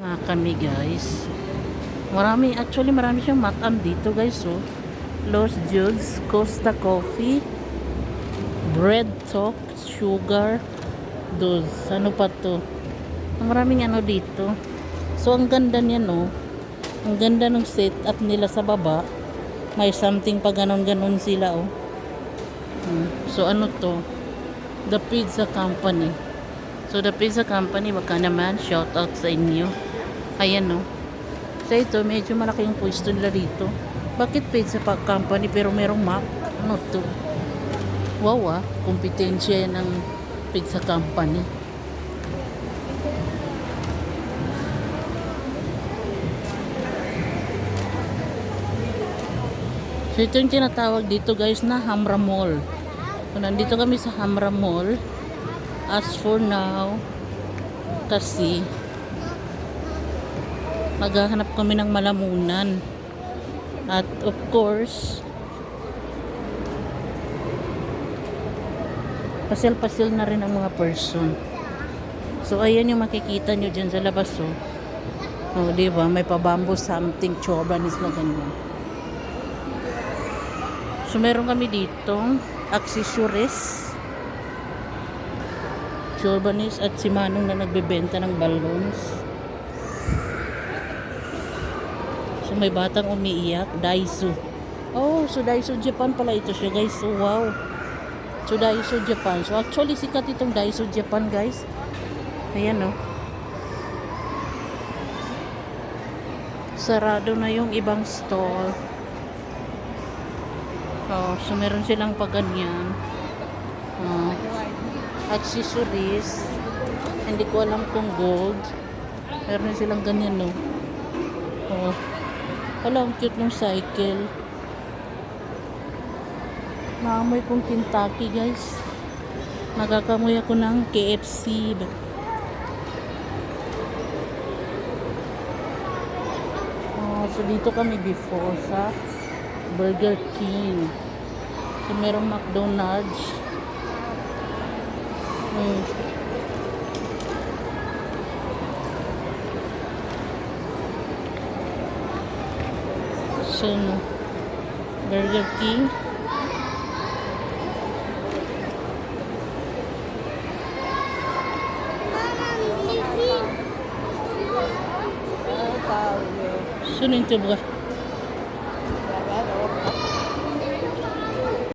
Nga kami guys. Marami, actually marami siyang matam dito guys oh. Los Judes, Costa Coffee, Bread Talk, Sugar, Dos. Ano pa to? Maraming ano dito. So ang ganda niya no. Ang ganda ng setup nila sa baba. May something pa ganon-ganon sila oh. Hmm. So ano to? The Pizza Company. So the Pizza Company, baka naman, shout out sa inyo. Ayan no. So ito, medyo malaki yung pwesto nila dito. Bakit Pizza pa Company pero merong map? Ano to? Wow ah, kompetensya yan ng Pizza Company. So ito yung tinatawag dito guys na Hamra Mall. So nandito kami sa Hamra Mall. As for now, kasi maghahanap kami ng malamunan. At of course, pasil-pasil na rin ang mga person. So ayan yung makikita nyo dyan sa labas oh. Oh, di ba? May pabambo something chobanis na ganyan. So meron kami dito accessories. Chobanis at si Manong na nagbebenta ng balloons. So may batang umiiyak, Daiso. Oh, so Daiso Japan pala ito siya guys. So wow. So Daiso Japan. So actually sikat itong Daiso Japan guys. Ayan oh. Sarado na yung ibang stall. Oh, so meron silang pag ganyan. Oh, accessories. Hindi ko alam kung gold. Meron silang ganyan no. Oh. Wala, ang cute ng cycle. Naamoy kong Kentucky guys. Nakakamoy ako ng KFC. Oh, so dito kami before sa Burger King. So merong McDonald's. Hmm. So, Burger King. Sino yung tubga?